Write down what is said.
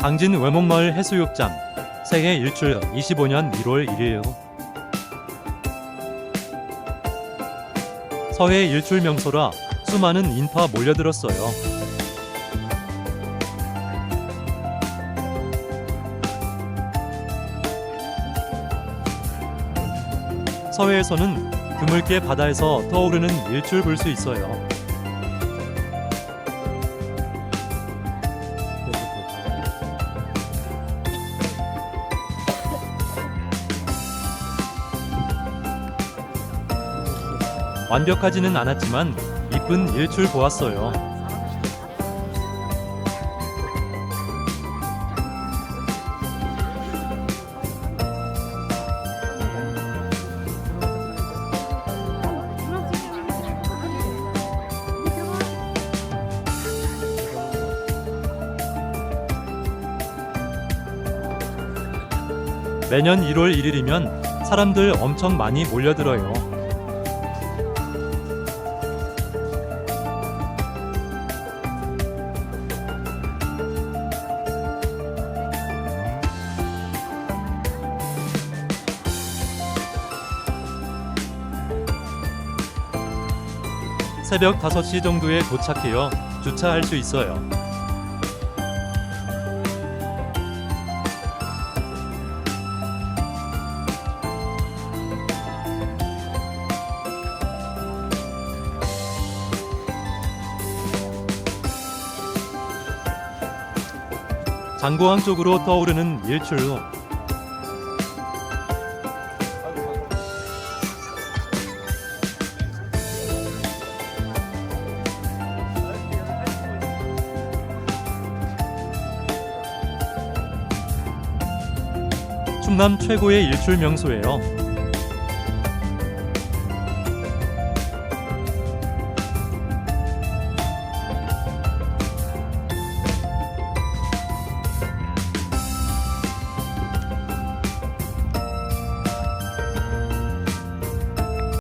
당진 외목마을 해수욕장 새해 일출 25년 1월 1일 서해 일출 명소라 수많은 인파 몰려들었어요. 서해에서는 드물게 바다에서 떠오르는 일출 볼 수 있어요. 완벽하지는 않았지만 이쁜 일출 보았어요. 매년 1월 1일이면 사람들 엄청 많이 몰려들어요. 새벽 5시 정도에 도착해요. 주차할 수 있어요. 장고항 쪽으로 떠오르는 일출로 충남 최고의 일출 명소예요.